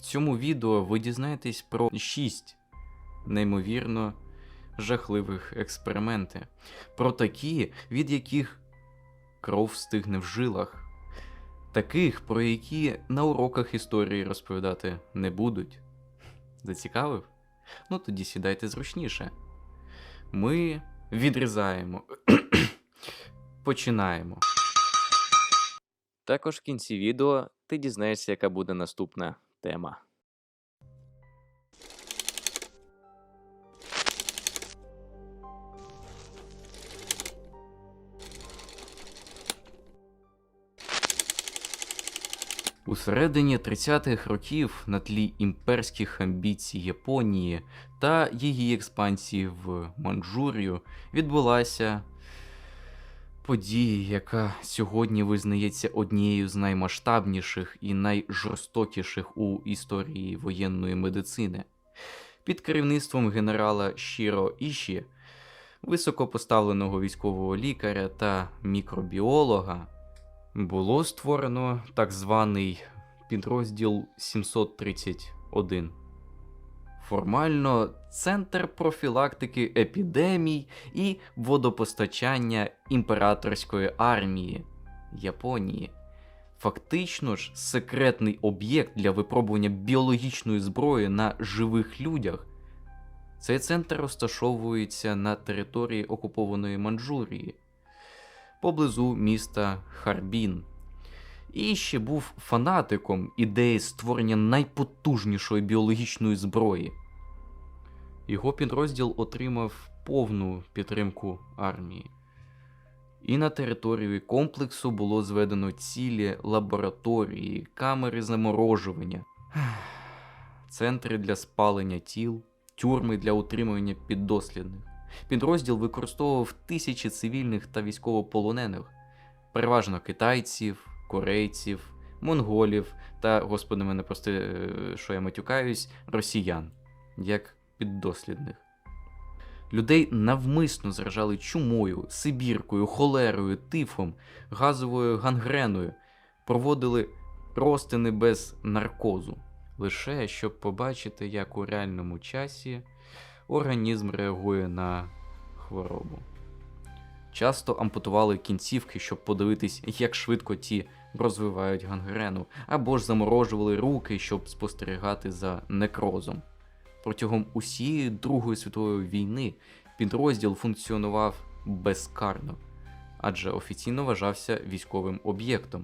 В цьому відео ви дізнаєтесь про 6 неймовірно жахливих експерименти, про такі, від яких кров стигне в жилах, таких, про які на уроках історії розповідати не будуть. Зацікавив? Ну тоді сідайте зручніше. Ми відрізаємо. Починаємо. Також в кінці відео ти дізнаєшся, яка буде наступна тема. У середині 30-х років на тлі імперських амбіцій Японії та її експансії в Манчжурію відбулася подія, яка сьогодні визнається однією з наймасштабніших і найжорстокіших у історії воєнної медицини. Під керівництвом генерала Шіро Іші, високопоставленого військового лікаря та мікробіолога, було створено так званий підрозділ 731. Формально центр профілактики епідемій і водопостачання імператорської армії Японії. Фактично ж, секретний об'єкт для випробування біологічної зброї на живих людях. Цей центр розташовується на території окупованої Манчжурії поблизу міста Харбін. І ще був фанатиком ідеї створення найпотужнішої біологічної зброї. Його підрозділ отримав повну підтримку армії. І на території комплексу було зведено цілі лабораторії, камери заморожування, центри для спалення тіл, тюрми для утримування піддослідних. Підрозділ використовував тисячі цивільних та військовополонених, переважно китайців, корейців, монголів та, господи, мене прости, е, що я матюкаюсь, росіян, як піддослідних. Людей навмисно заражали чумою, сибіркою, холерою, тифом, газовою гангреною, проводили розтини без наркозу, лише щоб побачити, як у реальному часі організм реагує на хворобу. Часто ампутували кінцівки, щоб подивитись, як швидко ті розвивають гангрену, або ж заморожували руки, щоб спостерігати за некрозом. Протягом усієї Другої світової війни підрозділ функціонував безкарно, адже офіційно вважався військовим об'єктом.